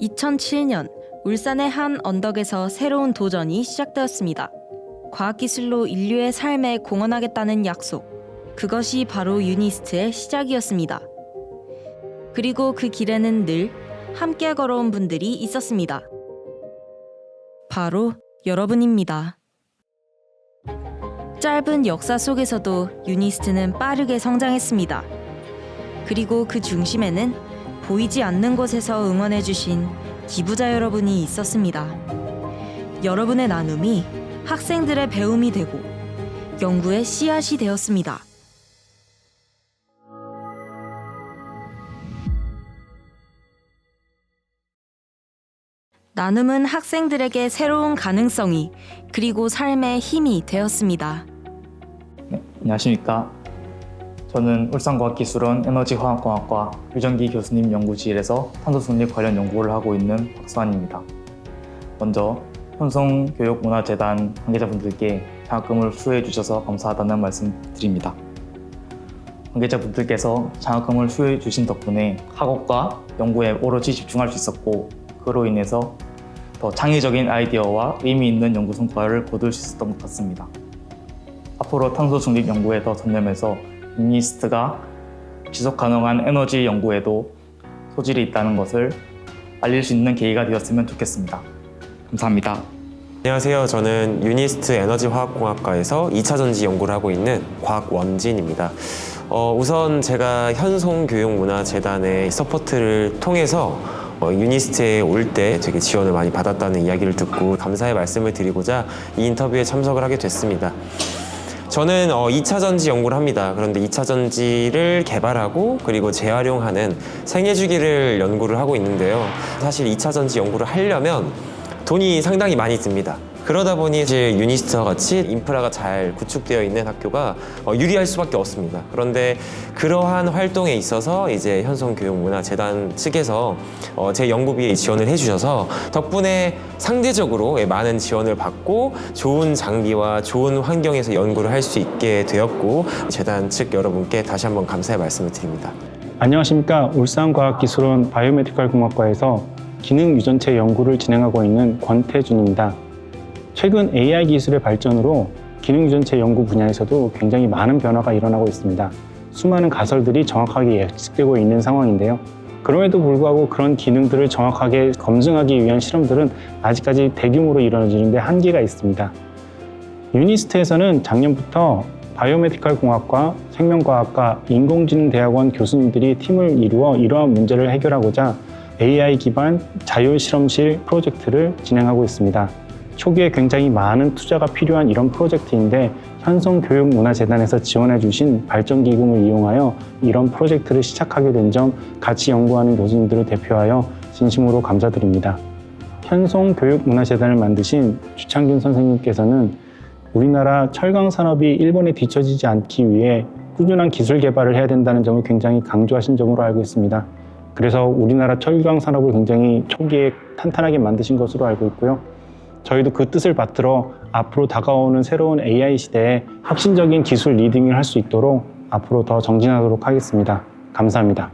2007년 울산의 한 언덕에서 새로운 도전이 시작되었습니다. 과학기술로 인류의 삶에 공헌하겠다는 약속. 그것이 바로 유니스트의 시작이었습니다. 그리고 그 길에는 늘 함께 걸어온 분들이 있었습니다. 바로 여러분입니다. 짧은 역사 속에서도 유니스트는 빠르게 성장했습니다. 그리고 그 중심에는 보이지 않는 곳에서 응원해주신 기부자 여러분이 있었습니다. 여러분의 나눔이 학생들의 배움이 되고 연구의 씨앗이 되었습니다. 나눔은 학생들에게 새로운 가능성이 그리고 삶의 힘이 되었습니다. 네, 안녕하십니까. 저는 울산과학기술원 에너지화학공학과 유정기 교수님 연구실에서 탄소중립 관련 연구를 하고 있는 박수환입니다. 먼저 현송교육문화재단 관계자분들께 장학금을 수여해 주셔서 감사하다는 말씀 드립니다. 관계자분들께서 장학금을 수여해 주신 덕분에 학업과 연구에 오로지 집중할 수 있었고 그로 인해서 더 창의적인 아이디어와 의미 있는 연구 성과를 거둘 수 있었던 것 같습니다. 앞으로 탄소 중립 연구에 더 전념해서 유니스트가 지속 가능한 에너지 연구에도 소질이 있다는 것을 알릴 수 있는 계기가 되었으면 좋겠습니다. 감사합니다. 안녕하세요. 저는 유니스트 에너지화학공학과에서 2차 전지 연구를 하고 있는 곽원진입니다. 어, 우선 제가 현송교육문화재단의 서포트를 통해서 어, 유니스트에 올 때 되게 지원을 많이 받았다는 이야기를 듣고 감사의 말씀을 드리고자 이 인터뷰에 참석을 하게 됐습니다. 저는 어, 2차 전지 연구를 합니다. 그런데 2차 전지를 개발하고 그리고 재활용하는 생애 주기를 연구를 하고 있는데요. 사실 2차 전지 연구를 하려면 돈이 상당히 많이 듭니다. 그러다 보니 이제 유니스트와 같이 인프라가 잘 구축되어 있는 학교가 어, 유리할 수밖에 없습니다. 그런데 그러한 활동에 있어서 이제 현송교육문화재단 측에서 어, 제 연구비에 지원을 해주셔서 덕분에 상대적으로 예, 많은 지원을 받고 좋은 장비와 좋은 환경에서 연구를 할 수 있게 되었고 재단 측 여러분께 다시 한번 감사의 말씀을 드립니다. 안녕하십니까 울산과학기술원 바이오메디컬 공학과에서 기능 유전체 연구를 진행하고 있는 권태준입니다. 최근 AI 기술의 발전으로 기능 유전체 연구 분야에서도 굉장히 많은 변화가 일어나고 있습니다. 수많은 가설들이 정확하게 예측되고 있는 상황인데요. 그럼에도 불구하고 그런 기능들을 정확하게 검증하기 위한 실험들은 아직까지 대규모로 이루어지는데 한계가 있습니다. 유니스트에서는 작년부터 바이오메디컬 공학과, 생명과학과, 인공지능 대학원 교수님들이 팀을 이루어 이러한 문제를 해결하고자 AI 기반 자율 실험실 프로젝트를 진행하고 있습니다. 초기에 굉장히 많은 투자가 필요한 이런 프로젝트인데 현송교육문화재단에서 지원해 주신 발전기금을 이용하여 이런 프로젝트를 시작하게 된 점 같이 연구하는 교수님들을 대표하여 진심으로 감사드립니다. 현송교육문화재단을 만드신 주창균 선생님께서는 우리나라 철강 산업이 일본에 뒤처지지 않기 위해 꾸준한 기술 개발을 해야 된다는 점을 굉장히 강조하신 점으로 알고 있습니다. 그래서 우리나라 철강 산업을 굉장히 초기에 탄탄하게 만드신 것으로 알고 있고요. 저희도 그 뜻을 받들어 앞으로 다가오는 새로운 AI 시대에 혁신적인 기술 리딩을 할 수 있도록 앞으로 더 정진하도록 하겠습니다. 감사합니다.